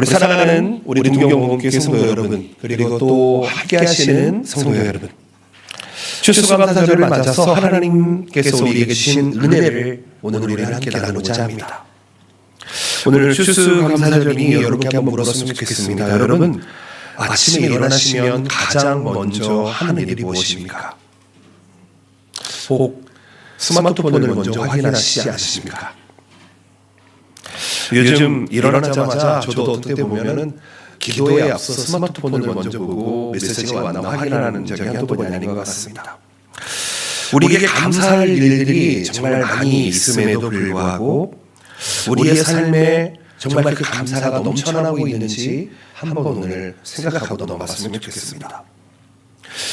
우리 사랑하는 우리 동경목교회 성도 여러분 그리고 또 함께하시는 성도 여러분 추수감사절을 맞아서 하나님께서 우리에게 주신 은혜를 오늘 우리는 함께 나누고자 합니다. 오늘 추수감사절이 여러분께 한번 물었으면 좋겠습니다. 여러분 아침에 일어나시면 가장 먼저 하는 일이 무엇입니까? 혹 스마트폰을 먼저 확인하시지 않으십니까? 요즘 일어나자마자 저도 어떤 때 보면은 기도에 앞서 스마트폰을 먼저 보고 메시지가 왔나 확인하는 적이 한두 번이 아닌 것 같습니다. 우리에게 감사할 일들이 정말 많이 있음에도 불구하고 우리의 삶에 정말 그 감사가 넘쳐나고 있는지 한번 오늘 생각하고 넘어갔으면 좋겠습니다.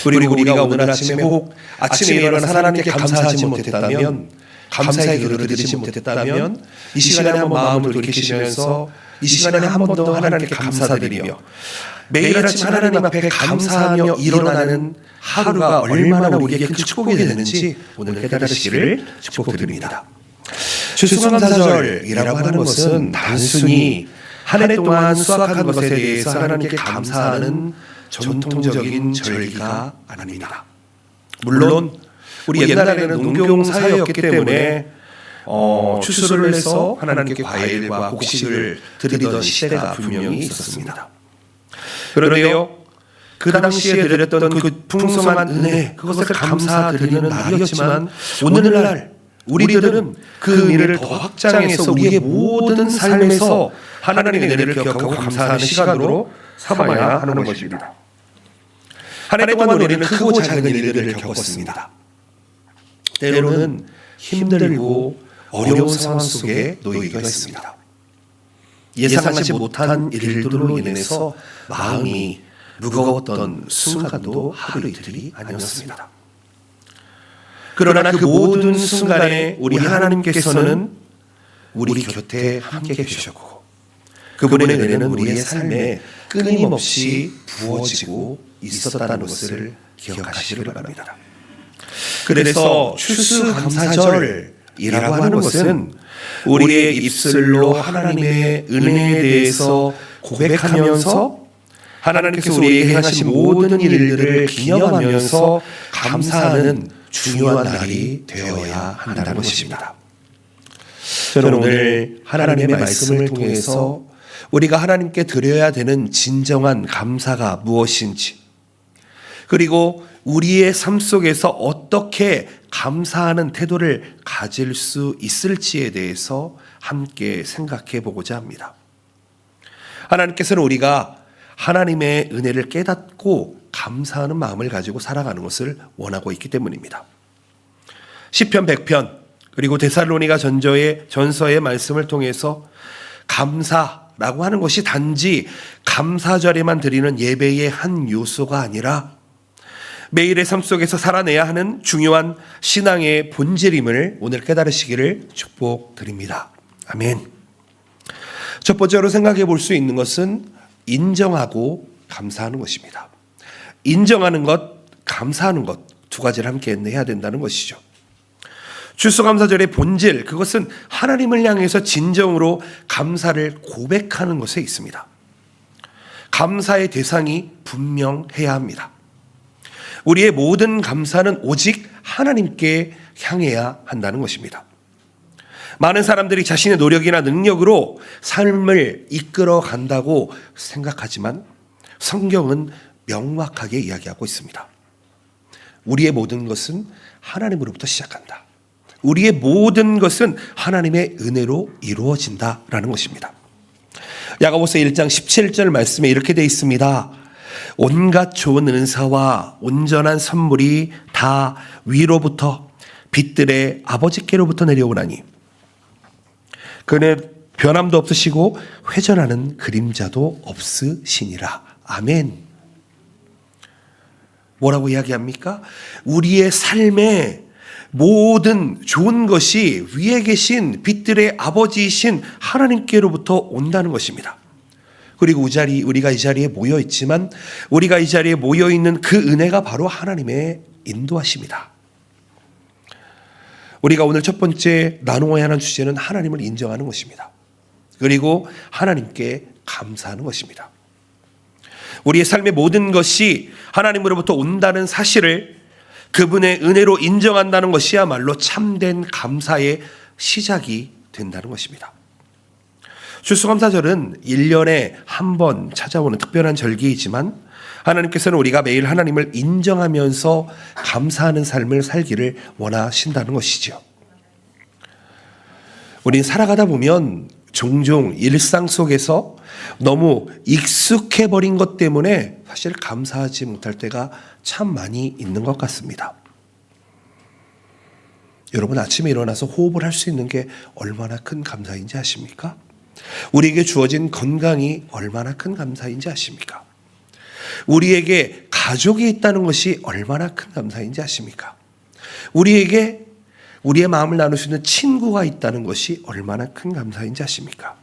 그리고 우리가 오늘 아침에 혹 아침에 일어나 하나님께 감사하지 못했다면 감사의 기도를 드리지 못했다면 이 시간에 한번 마음을 돌이키시면서 이 시간에 한 번 더 하나님께 감사드리며 매일 아침 하나님 앞에 감사하며 일어나는 하루가 얼마나 우리에게 큰 축복이 되는지 오늘 깨달으시기를 축복드립니다. 추수감사절이라고 하는 것은 단순히 한 해 동안 수확한 것에 대해서 하나님께 감사하는 전통적인 절기가 아닙니다. 물론 우리 옛날에는 농경 사회였기 때문에 어, 추수를 해서 하나님께 과일과 곡식을 드리던 시대가 분명히 있었습니다. 그런데요, 그 당시에 드렸던 그 풍성한 은혜, 그것을 감사드리는 날이었지만 오늘날 우리들은 그 은혜를 더 확장해서 우리의 모든 삶에서 하나님의 은혜를 기억하고 감사하는 시간으로 삼아야 하는 것입니다. 한 해 동안 우리는 크고 작은 일들을 겪었습니다. 때로는 힘들고 어려운 상황 속에 놓이기도 했습니다. 예상하지 못한 일들로 인해서 마음이 무거웠던 순간도 하루 이틀이 아니었습니다. 그러나 그 모든 순간에 우리 하나님께서는 우리 곁에 함께 계셨고 그분의 은혜는 우리의 삶에 끊임없이 부어지고 있었다는 것을 기억하시기를 바랍니다. 그래서 추수감사절이라고 하는 것은 우리의 입술로 하나님의 은혜에 대해서 고백하면서 하나님께서 우리에게 하신 모든 일들을 기념하면서 감사하는 중요한 날이 되어야 한다는 것입니다. 저는 오늘 하나님의 말씀을 통해서 우리가 하나님께 드려야 되는 진정한 감사가 무엇인지 그리고 우리의 삶 속에서 어떻게 감사하는 태도를 가질 수 있을지에 대해서 함께 생각해 보고자 합니다. 하나님께서는 우리가 하나님의 은혜를 깨닫고 감사하는 마음을 가지고 살아가는 것을 원하고 있기 때문입니다. 시편 100편 그리고 데살로니가 전서의 전서의 말씀을 통해서 감사라고 하는 것이 단지 감사절에만 드리는 예배의 한 요소가 아니라 매일의 삶 속에서 살아내야 하는 중요한 신앙의 본질임을 오늘 깨달으시기를 축복드립니다. 아멘. 첫 번째로 생각해 볼 수 있는 것은 인정하고 감사하는 것입니다. 인정하는 것, 감사하는 것 두 가지를 함께 해야 된다는 것이죠. 추수감사절의 본질 그것은 하나님을 향해서 진정으로 감사를 고백하는 것에 있습니다. 감사의 대상이 분명해야 합니다. 우리의 모든 감사는 오직 하나님께 향해야 한다는 것입니다. 많은 사람들이 자신의 노력이나 능력으로 삶을 이끌어 간다고 생각하지만 성경은 명확하게 이야기하고 있습니다. 우리의 모든 것은 하나님으로부터 시작한다. 우리의 모든 것은 하나님의 은혜로 이루어진다라는 것입니다. 야고보서 1장 17절 말씀에 이렇게 되어 있습니다. 온갖 좋은 은사와 온전한 선물이 다 위로부터 빛들의 아버지께로부터 내려오나니 그는 변함도 없으시고 회전하는 그림자도 없으시니라. 아멘. 뭐라고 이야기합니까? 우리의 삶에 모든 좋은 것이 위에 계신 빛들의 아버지이신 하나님께로부터 온다는 것입니다. 그리고 이 자리 우리가 이 자리에 모여 있지만 우리가 이 자리에 모여 있는 그 은혜가 바로 하나님의 인도하심이다. 우리가 오늘 첫 번째 나누어야 하는 주제는 하나님을 인정하는 것입니다. 그리고 하나님께 감사하는 것입니다. 우리의 삶의 모든 것이 하나님으로부터 온다는 사실을 그분의 은혜로 인정한다는 것이야말로 참된 감사의 시작이 된다는 것입니다. 추수감사절은 1년에 한 번 찾아오는 특별한 절기이지만 하나님께서는 우리가 매일 하나님을 인정하면서 감사하는 삶을 살기를 원하신다는 것이죠. 우린 살아가다 보면 종종 일상 속에서 너무 익숙해 버린 것 때문에 사실 감사하지 못할 때가 참 많이 있는 것 같습니다. 여러분 아침에 일어나서 호흡을 할 수 있는 게 얼마나 큰 감사인지 아십니까? 우리에게 주어진 건강이 얼마나 큰 감사인지 아십니까? 우리에게 가족이 있다는 것이 얼마나 큰 감사인지 아십니까? 우리에게 우리의 마음을 나눌 수 있는 친구가 있다는 것이 얼마나 큰 감사인지 아십니까?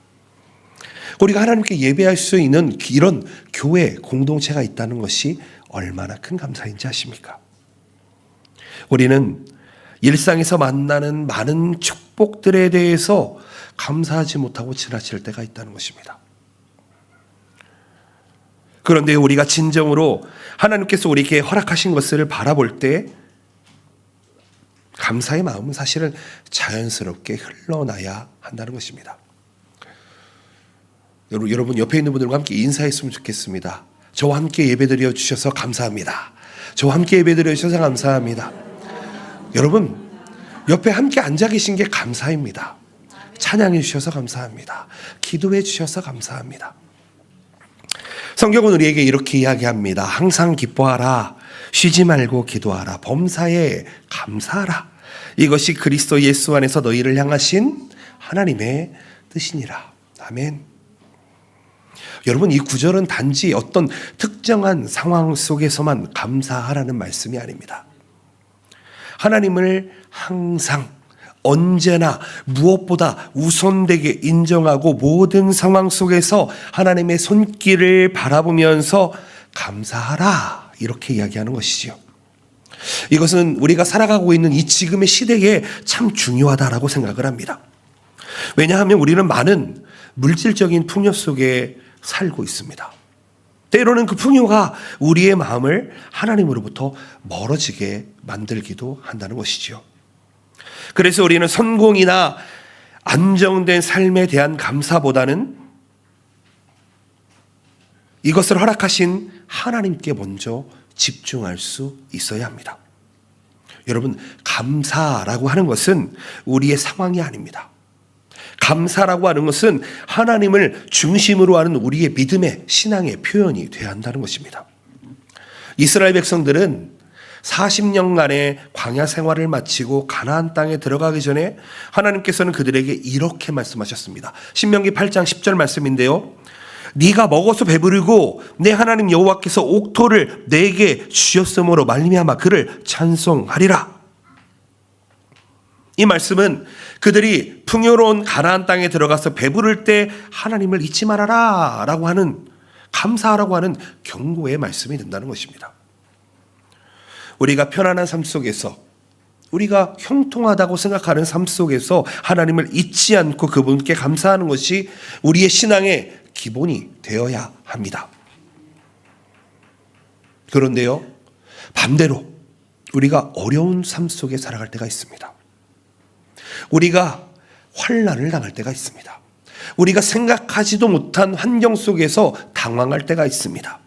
우리가 하나님께 예배할 수 있는 이런 교회 공동체가 있다는 것이 얼마나 큰 감사인지 아십니까? 우리는 일상에서 만나는 많은 축복들에 대해서 감사하지 못하고 지나칠 때가 있다는 것입니다. 그런데 우리가 진정으로 하나님께서 우리에게 허락하신 것을 바라볼 때 감사의 마음은 사실은 자연스럽게 흘러나야 한다는 것입니다. 여러분, 옆에 있는 분들과 함께 인사했으면 좋겠습니다. 저와 함께 예배드려 주셔서 감사합니다. 저와 함께 예배드려 주셔서 감사합니다. 여러분 옆에 함께 앉아 계신 게 감사입니다. 찬양해 주셔서 감사합니다. 기도해 주셔서 감사합니다. 성경은 우리에게 이렇게 이야기합니다. 항상 기뻐하라. 쉬지 말고 기도하라. 범사에 감사하라. 이것이 그리스도 예수 안에서 너희를 향하신 하나님의 뜻이니라. 아멘. 여러분, 이 구절은 단지 어떤 특정한 상황 속에서만 감사하라는 말씀이 아닙니다. 하나님을 항상 언제나 무엇보다 우선되게 인정하고 모든 상황 속에서 하나님의 손길을 바라보면서 감사하라 이렇게 이야기하는 것이지요. 이것은 우리가 살아가고 있는 이 지금의 시대에 참 중요하다라고 생각을 합니다. 왜냐하면 우리는 많은 물질적인 풍요 속에 살고 있습니다. 때로는 그 풍요가 우리의 마음을 하나님으로부터 멀어지게 만들기도 한다는 것이지요. 그래서 우리는 성공이나 안정된 삶에 대한 감사보다는 이것을 허락하신 하나님께 먼저 집중할 수 있어야 합니다. 여러분, 감사라고 하는 것은 우리의 상황이 아닙니다. 감사라고 하는 것은 하나님을 중심으로 하는 우리의 믿음의 신앙의 표현이 되어야 한다는 것입니다. 이스라엘 백성들은 40년간의 광야 생활을 마치고 가나안 땅에 들어가기 전에 하나님께서는 그들에게 이렇게 말씀하셨습니다. 신명기 8장 10절 말씀인데요. 네가 먹어서 배부르고 내 하나님 여호와께서 옥토를 내게 주셨으므로 말미암아 그를 찬송하리라. 이 말씀은 그들이 풍요로운 가나안 땅에 들어가서 배부를 때 하나님을 잊지 말아라라고 하는 감사하라고 하는 경고의 말씀이 된다는 것입니다. 우리가 편안한 삶 속에서 우리가 형통하다고 생각하는 삶 속에서 하나님을 잊지 않고 그분께 감사하는 것이 우리의 신앙의 기본이 되어야 합니다. 그런데요, 반대로 우리가 어려운 삶 속에 살아갈 때가 있습니다. 우리가 환란을 당할 때가 있습니다. 우리가 생각하지도 못한 환경 속에서 당황할 때가 있습니다.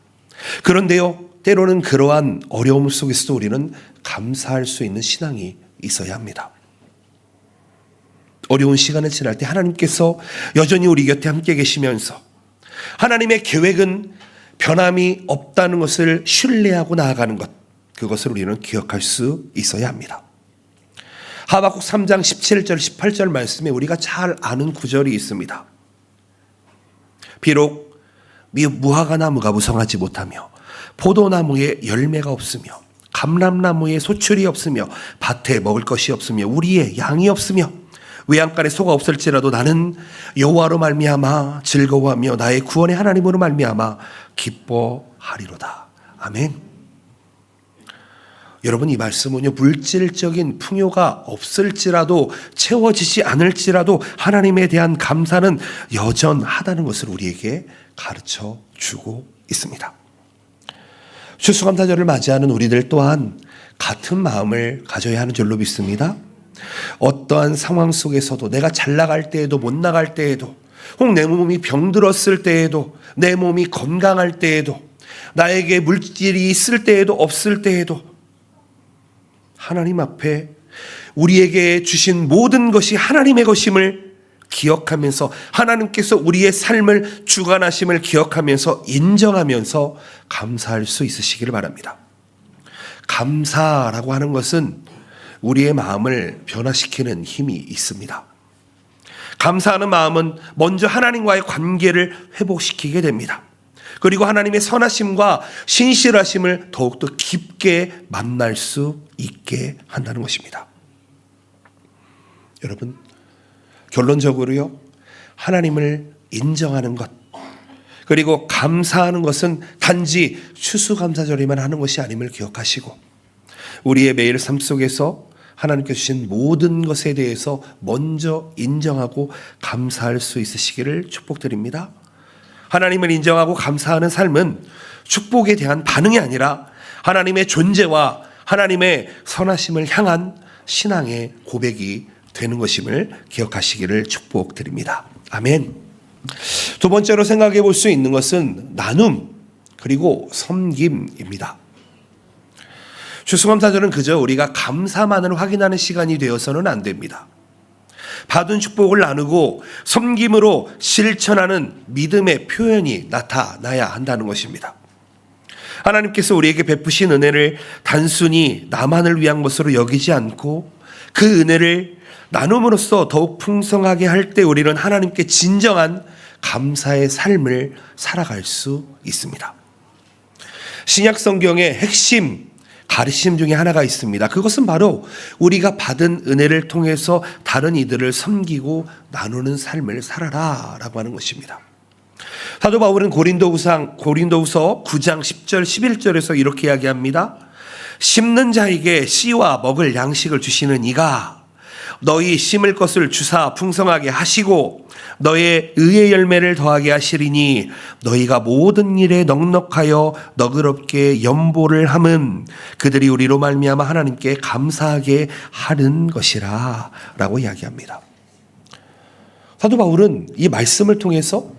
그런데요, 때로는 그러한 어려움 속에서도 우리는 감사할 수 있는 신앙이 있어야 합니다. 어려운 시간을 지날 때 하나님께서 여전히 우리 곁에 함께 계시면서 하나님의 계획은 변함이 없다는 것을 신뢰하고 나아가는 것, 그것을 우리는 기억할 수 있어야 합니다. 하박국 3장 17절, 18절 말씀에 우리가 잘 아는 구절이 있습니다. 비록 무화과 나무가 무성하지 못하며 포도나무에 열매가 없으며 감람나무에 소출이 없으며 밭에 먹을 것이 없으며 우리의 양이 없으며 외양간에 소가 없을지라도 나는 여호와로 말미암아 즐거워하며 나의 구원의 하나님으로 말미암아 기뻐하리로다. 아멘. 여러분 이 말씀은요 물질적인 풍요가 없을지라도 채워지지 않을지라도 하나님에 대한 감사는 여전하다는 것을 우리에게 가르쳐 주고 있습니다. 추수감사절을 맞이하는 우리들 또한 같은 마음을 가져야 하는 줄로 믿습니다. 어떠한 상황 속에서도 내가 잘 나갈 때에도 못 나갈 때에도 혹 내 몸이 병들었을 때에도 내 몸이 건강할 때에도 나에게 물질이 있을 때에도 없을 때에도 하나님 앞에 우리에게 주신 모든 것이 하나님의 것임을 기억하면서 하나님께서 우리의 삶을 주관하심을 기억하면서 인정하면서 감사할 수 있으시기를 바랍니다. 감사라고 하는 것은 우리의 마음을 변화시키는 힘이 있습니다. 감사하는 마음은 먼저 하나님과의 관계를 회복시키게 됩니다. 그리고 하나님의 선하심과 신실하심을 더욱더 깊게 만날 수 있게 한다는 것입니다. 여러분, 결론적으로요, 하나님을 인정하는 것, 그리고 감사하는 것은 단지 추수감사절에만 하는 것이 아님을 기억하시고, 우리의 매일 삶 속에서 하나님께 주신 모든 것에 대해서 먼저 인정하고 감사할 수 있으시기를 축복드립니다. 하나님을 인정하고 감사하는 삶은 축복에 대한 반응이 아니라 하나님의 존재와 하나님의 선하심을 향한 신앙의 고백이 되는 것임을 기억하시기를 축복드립니다. 아멘. 두 번째로 생각해 볼 수 있는 것은 나눔 그리고 섬김입니다. 추수감사절은 그저 우리가 감사만을 확인하는 시간이 되어서는 안 됩니다. 받은 축복을 나누고 섬김으로 실천하는 믿음의 표현이 나타나야 한다는 것입니다. 하나님께서 우리에게 베푸신 은혜를 단순히 나만을 위한 것으로 여기지 않고 그 은혜를 나눔으로써 더욱 풍성하게 할 때 우리는 하나님께 진정한 감사의 삶을 살아갈 수 있습니다. 신약 성경의 핵심 가르침 중에 하나가 있습니다. 그것은 바로 우리가 받은 은혜를 통해서 다른 이들을 섬기고 나누는 삶을 살아라라고 하는 것입니다. 사도 바울은 고린도후상 고린도후서 9장 10절 11절에서 이렇게 이야기합니다. 심는 자에게 씨와 먹을 양식을 주시는 이가 너희 심을 것을 주사 풍성하게 하시고 너의 의의 열매를 더하게 하시리니 너희가 모든 일에 넉넉하여 너그럽게 연보를 함은 그들이 우리로 말미암아 하나님께 감사하게 하는 것이라라고 이야기합니다. 사도 바울은 이 말씀을 통해서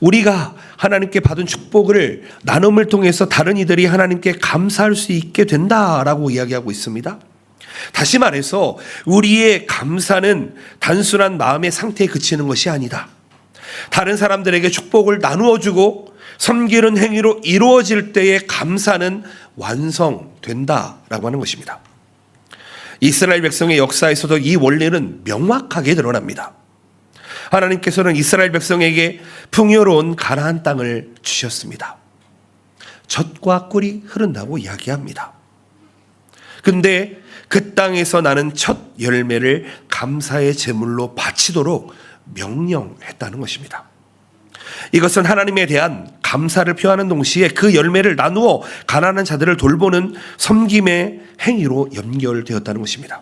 우리가 하나님께 받은 축복을 나눔을 통해서 다른 이들이 하나님께 감사할 수 있게 된다라고 이야기하고 있습니다. 다시 말해서 우리의 감사는 단순한 마음의 상태에 그치는 것이 아니다. 다른 사람들에게 축복을 나누어 주고 섬기는 행위로 이루어질 때의 감사는 완성된다라고 하는 것입니다. 이스라엘 백성의 역사에서도 이 원리는 명확하게 드러납니다. 하나님께서는 이스라엘 백성에게 풍요로운 가나안 땅을 주셨습니다. 젖과 꿀이 흐른다고 이야기합니다. 근데 그 땅에서 나는 첫 열매를 감사의 제물로 바치도록 명령했다는 것입니다. 이것은 하나님에 대한 감사를 표하는 동시에 그 열매를 나누어 가난한 자들을 돌보는 섬김의 행위로 연결되었다는 것입니다.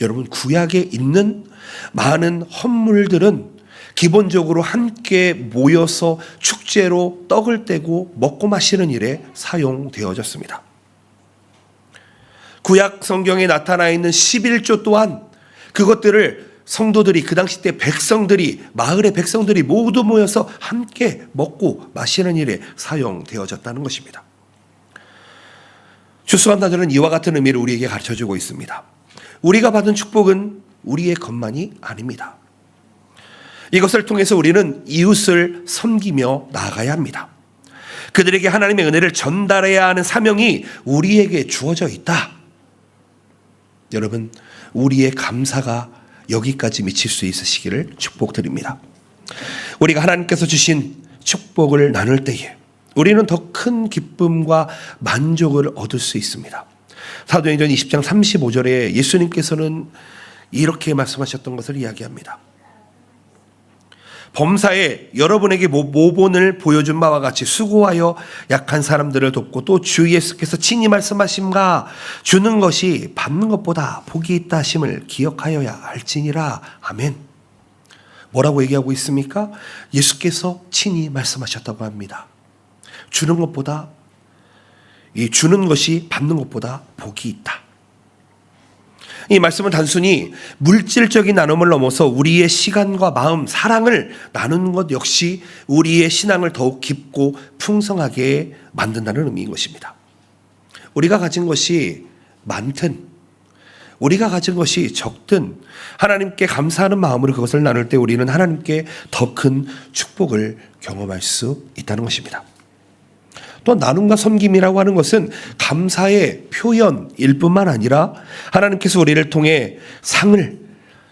여러분 구약에 있는 많은 헌물들은 기본적으로 함께 모여서 축제로 떡을 떼고 먹고 마시는 일에 사용되어졌습니다. 구약 성경에 나타나 있는 11조 또한 그것들을 성도들이 그 당시 때 백성들이 마을의 백성들이 모두 모여서 함께 먹고 마시는 일에 사용되어졌다는 것입니다. 추수감사절은 이와 같은 의미를 우리에게 가르쳐 주고 있습니다. 우리가 받은 축복은 우리의 것만이 아닙니다. 이것을 통해서 우리는 이웃을 섬기며 나아가야 합니다. 그들에게 하나님의 은혜를 전달해야 하는 사명이 우리에게 주어져 있다. 여러분, 우리의 감사가 여기까지 미칠 수 있으시기를 축복드립니다. 우리가 하나님께서 주신 축복을 나눌 때에 우리는 더 큰 기쁨과 만족을 얻을 수 있습니다. 사도행전 20장 35절에 예수님께서는 이렇게 말씀하셨던 것을 이야기합니다. 범사에 여러분에게 모- 모본을 보여준 바와 같이 수고하여 약한 사람들을 돕고 또 주 예수께서 친히 말씀하심과 주는 것이 받는 것보다 복이 있다 하심을 기억하여야 할지니라. 아멘. 뭐라고 얘기하고 있습니까? 예수께서 친히 말씀하셨다고 합니다. 주는 것보다 이 주는 것이 받는 것보다 복이 있다. 이 말씀은 단순히 물질적인 나눔을 넘어서 우리의 시간과 마음, 사랑을 나누는 것 역시 우리의 신앙을 더욱 깊고 풍성하게 만든다는 의미인 것입니다. 우리가 가진 것이 많든 우리가 가진 것이 적든 하나님께 감사하는 마음으로 그것을 나눌 때 우리는 하나님께 더 큰 축복을 경험할 수 있다는 것입니다. 또 나눔과 섬김이라고 하는 것은 감사의 표현일 뿐만 아니라 하나님께서 우리를 통해 상을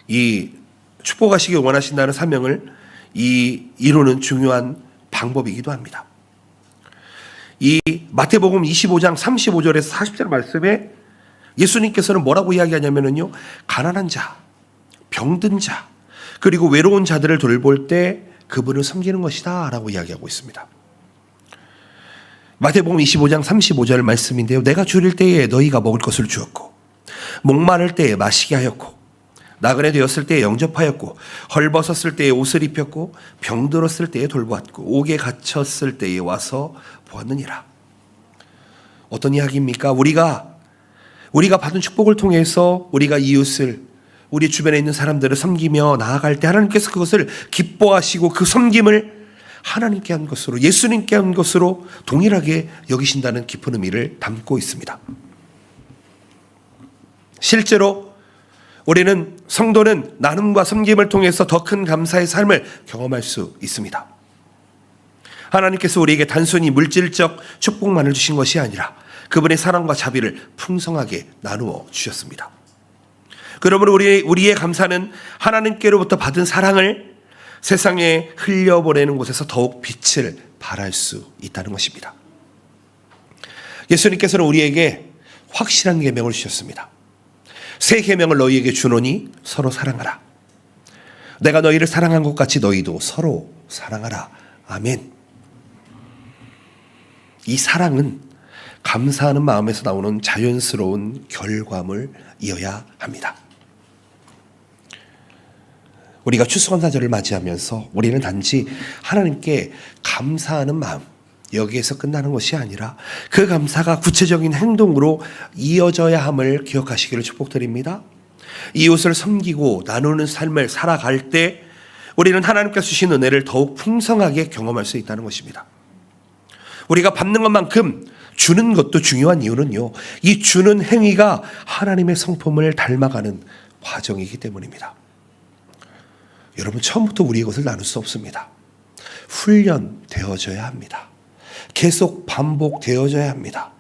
이 축복하시기 원하신다는 사명을 이 이루는 중요한 방법이기도 합니다. 이 마태복음 25장 35절에서 40절 말씀에 예수님께서는 뭐라고 이야기하냐면요. 가난한 자, 병든 자, 그리고 외로운 자들을 돌볼 때 그분을 섬기는 것이다 라고 이야기하고 있습니다. 마태복음 25장 35절 말씀인데요. 내가 줄일 때에 너희가 먹을 것을 주었고 목마를 때에 마시게 하였고 나그네 되었을 때에 영접하였고 헐벗었을 때에 옷을 입혔고 병들었을 때에 돌보았고 옥에 갇혔을 때에 와서 보았느니라. 어떤 이야기입니까? 우리가 우리가 받은 축복을 통해서 우리가 이웃을 우리 주변에 있는 사람들을 섬기며 나아갈 때 하나님께서 그것을 기뻐하시고 그 섬김을 하나님께 한 것으로 예수님께 한 것으로 동일하게 여기신다는 깊은 의미를 담고 있습니다. 실제로 우리는 성도는 나눔과 섬김을 통해서 더 큰 감사의 삶을 경험할 수 있습니다. 하나님께서 우리에게 단순히 물질적 축복만을 주신 것이 아니라 그분의 사랑과 자비를 풍성하게 나누어 주셨습니다. 그러므로 우리, 우리의 감사는 하나님께로부터 받은 사랑을 세상에 흘려보내는 곳에서 더욱 빛을 발할 수 있다는 것입니다. 예수님께서는 우리에게 확실한 계명을 주셨습니다. 새 계명을 너희에게 주노니 서로 사랑하라. 내가 너희를 사랑한 것 같이 너희도 서로 사랑하라. 아멘. 이 사랑은 감사하는 마음에서 나오는 자연스러운 결과물 이어야 합니다. 우리가 추수감사절을 맞이하면서 우리는 단지 하나님께 감사하는 마음 여기에서 끝나는 것이 아니라 그 감사가 구체적인 행동으로 이어져야 함을 기억하시기를 축복드립니다. 이웃을 섬기고 나누는 삶을 살아갈 때 우리는 하나님께서 주신 은혜를 더욱 풍성하게 경험할 수 있다는 것입니다. 우리가 받는 것만큼 주는 것도 중요한 이유는요. 이 주는 행위가 하나님의 성품을 닮아가는 과정이기 때문입니다. 여러분 처음부터 우리의 것을 나눌 수 없습니다. 훈련되어져야 합니다. 계속 반복되어져야 합니다.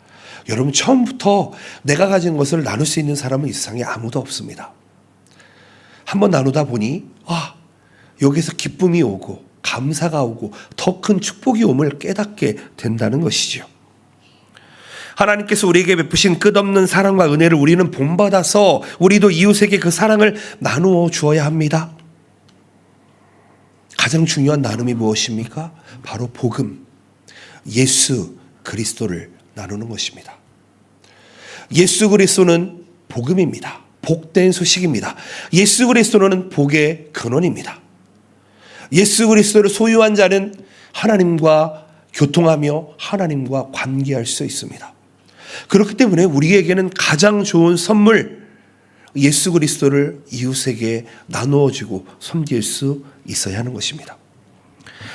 여러분 처음부터 내가 가진 것을 나눌 수 있는 사람은 이 세상에 아무도 없습니다. 한번 나누다 보니 아 여기서 기쁨이 오고 감사가 오고 더 큰 축복이 옴을 깨닫게 된다는 것이지요. 하나님께서 우리에게 베푸신 끝없는 사랑과 은혜를 우리는 본받아서 우리도 이웃에게 그 사랑을 나누어 주어야 합니다. 가장 중요한 나눔이 무엇입니까? 바로 복음, 예수 그리스도를 나누는 것입니다. 예수 그리스도는 복음입니다. 복된 소식입니다. 예수 그리스도는 복의 근원입니다. 예수 그리스도를 소유한 자는 하나님과 교통하며 하나님과 관계할 수 있습니다. 그렇기 때문에 우리에게는 가장 좋은 선물 예수 그리스도를 이웃에게 나누어 주고 섬길 수 있어야 하는 것입니다.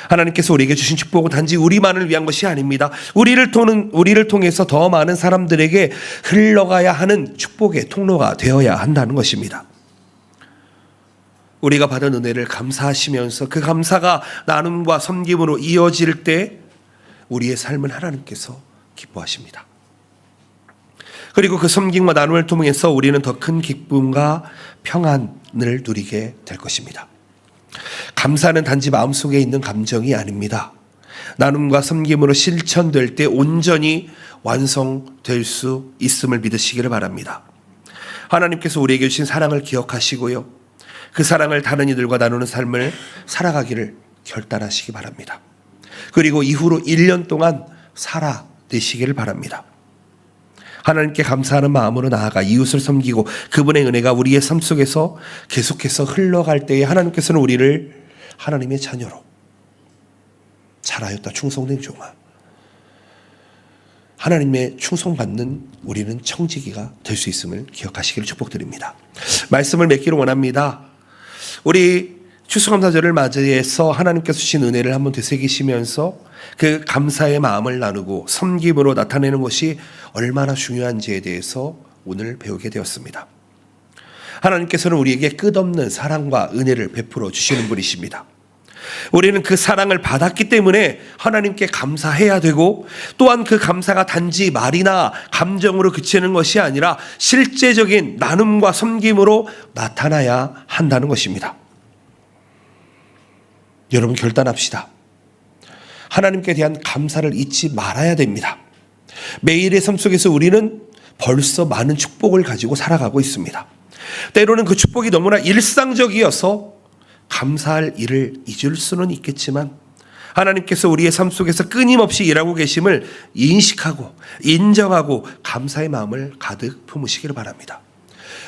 하나님께서 우리에게 주신 축복은 단지 우리만을 위한 것이 아닙니다. 우리를 통은 우리를 통해서 더 많은 사람들에게 흘러가야 하는 축복의 통로가 되어야 한다는 것입니다. 우리가 받은 은혜를 감사하시면서 그 감사가 나눔과 섬김으로 이어질 때 우리의 삶을 하나님께서 기뻐하십니다. 그리고 그 섬김과 나눔을 통해서 우리는 더 큰 기쁨과 평안을 누리게 될 것입니다. 감사는 단지 마음속에 있는 감정이 아닙니다. 나눔과 섬김으로 실천될 때 온전히 완성될 수 있음을 믿으시기를 바랍니다. 하나님께서 우리에게 주신 사랑을 기억하시고요. 그 사랑을 다른 이들과 나누는 삶을 살아가기를 결단하시기 바랍니다. 그리고 이후로 1년 동안 살아내시기를 바랍니다. 하나님께 감사하는 마음으로 나아가 이웃을 섬기고 그분의 은혜가 우리의 삶 속에서 계속해서 흘러갈 때에 하나님께서는 우리를 하나님의 자녀로 잘하였다 충성된 종아 하나님의 충성받는 우리는 청지기가 될 수 있음을 기억하시기를 축복드립니다. 말씀을 맺기를 원합니다. 우리 추수감사절을 맞이해서 하나님께서 주신 은혜를 한번 되새기시면서 그 감사의 마음을 나누고 섬김으로 나타내는 것이 얼마나 중요한지에 대해서 오늘 배우게 되었습니다. 하나님께서는 우리에게 끝없는 사랑과 은혜를 베풀어 주시는 분이십니다. 우리는 그 사랑을 받았기 때문에 하나님께 감사해야 되고 또한 그 감사가 단지 말이나 감정으로 그치는 것이 아니라 실제적인 나눔과 섬김으로 나타나야 한다는 것입니다. 여러분 결단합시다. 하나님께 대한 감사를 잊지 말아야 됩니다. 매일의 삶 속에서 우리는 벌써 많은 축복을 가지고 살아가고 있습니다. 때로는 그 축복이 너무나 일상적이어서 감사할 일을 잊을 수는 있겠지만 하나님께서 우리의 삶 속에서 끊임없이 일하고 계심을 인식하고 인정하고 감사의 마음을 가득 품으시기를 바랍니다.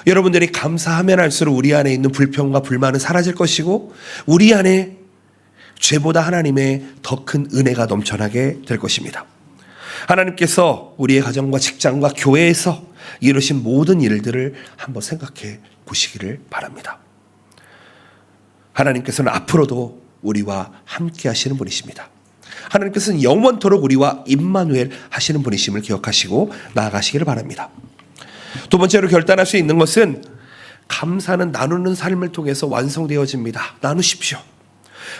여러분들이 감사하면 할수록 우리 안에 있는 불평과 불만은 사라질 것이고 우리 안에 죄보다 하나님의 더 큰 은혜가 넘쳐나게 될 것입니다. 하나님께서 우리의 가정과 직장과 교회에서 이루신 모든 일들을 한번 생각해 보시기를 바랍니다. 하나님께서는 앞으로도 우리와 함께 하시는 분이십니다. 하나님께서는 영원토록 우리와 임마누엘 하시는 분이심을 기억하시고 나아가시기를 바랍니다. 두 번째로 결단할 수 있는 것은 감사는 나누는 삶을 통해서 완성되어집니다. 나누십시오.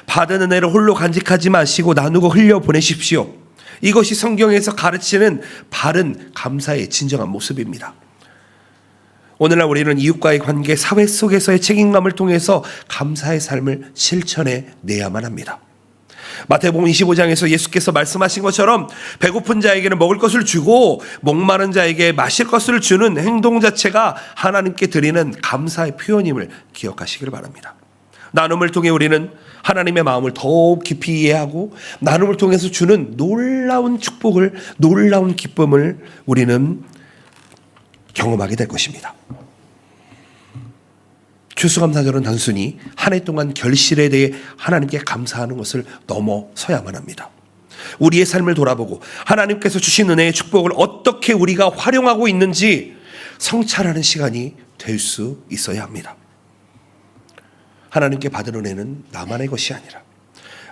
받은 은혜를 홀로 간직하지 마시고 나누고 흘려 보내십시오. 이것이 성경에서 가르치는 바른 감사의 진정한 모습입니다. 오늘날 우리는 이웃과의 관계, 사회 속에서의 책임감을 통해서 감사의 삶을 실천해 내야만 합니다. 마태복음 25장에서 예수께서 말씀하신 것처럼 배고픈 자에게는 먹을 것을 주고 목마른 자에게 마실 것을 주는 행동 자체가 하나님께 드리는 감사의 표현임을 기억하시기를 바랍니다. 나눔을 통해 우리는 하나님의 마음을 더욱 깊이 이해하고 나눔을 통해서 주는 놀라운 축복을 놀라운 기쁨을 우리는 경험하게 될 것입니다. 추수감사절은 단순히 한 해 동안 결실에 대해 하나님께 감사하는 것을 넘어서야만 합니다. 우리의 삶을 돌아보고 하나님께서 주신 은혜의 축복을 어떻게 우리가 활용하고 있는지 성찰하는 시간이 될 수 있어야 합니다. 하나님께 받은 은혜는 나만의 것이 아니라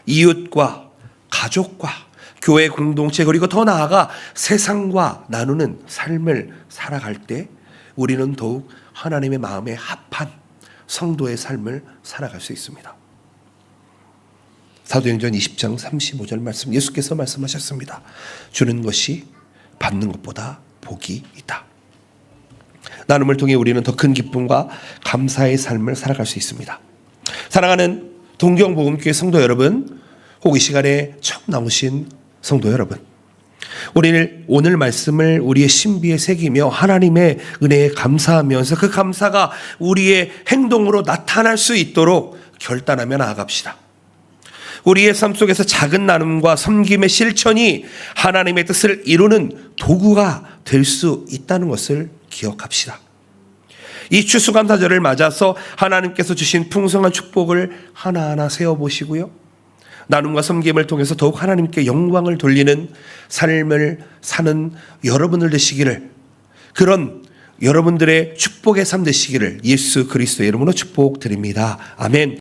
이웃과 가족과 교회 공동체 그리고 더 나아가 세상과 나누는 삶을 살아갈 때 우리는 더욱 하나님의 마음에 합한 성도의 삶을 살아갈 수 있습니다. 사도행전 20장 35절 말씀 예수께서 말씀하셨습니다. 주는 것이 받는 것보다 복이 있다. 나눔을 통해 우리는 더 큰 기쁨과 감사의 삶을 살아갈 수 있습니다. 사랑하는 동경복음교회 성도 여러분, 혹 이 시간에 처음 나오신 성도 여러분, 우리는 오늘 말씀을 우리의 신비에 새기며 하나님의 은혜에 감사하면서 그 감사가 우리의 행동으로 나타날 수 있도록 결단하며 나아갑시다. 우리의 삶 속에서 작은 나눔과 섬김의 실천이 하나님의 뜻을 이루는 도구가 될 수 있다는 것을 기억합시다. 이 추수감사절을 맞아서 하나님께서 주신 풍성한 축복을 하나하나 세어보시고요. 나눔과 섬김을 통해서 더욱 하나님께 영광을 돌리는 삶을 사는 여러분들 되시기를 그런 여러분들의 축복의 삶 되시기를 예수 그리스도의 이름으로 축복드립니다. 아멘.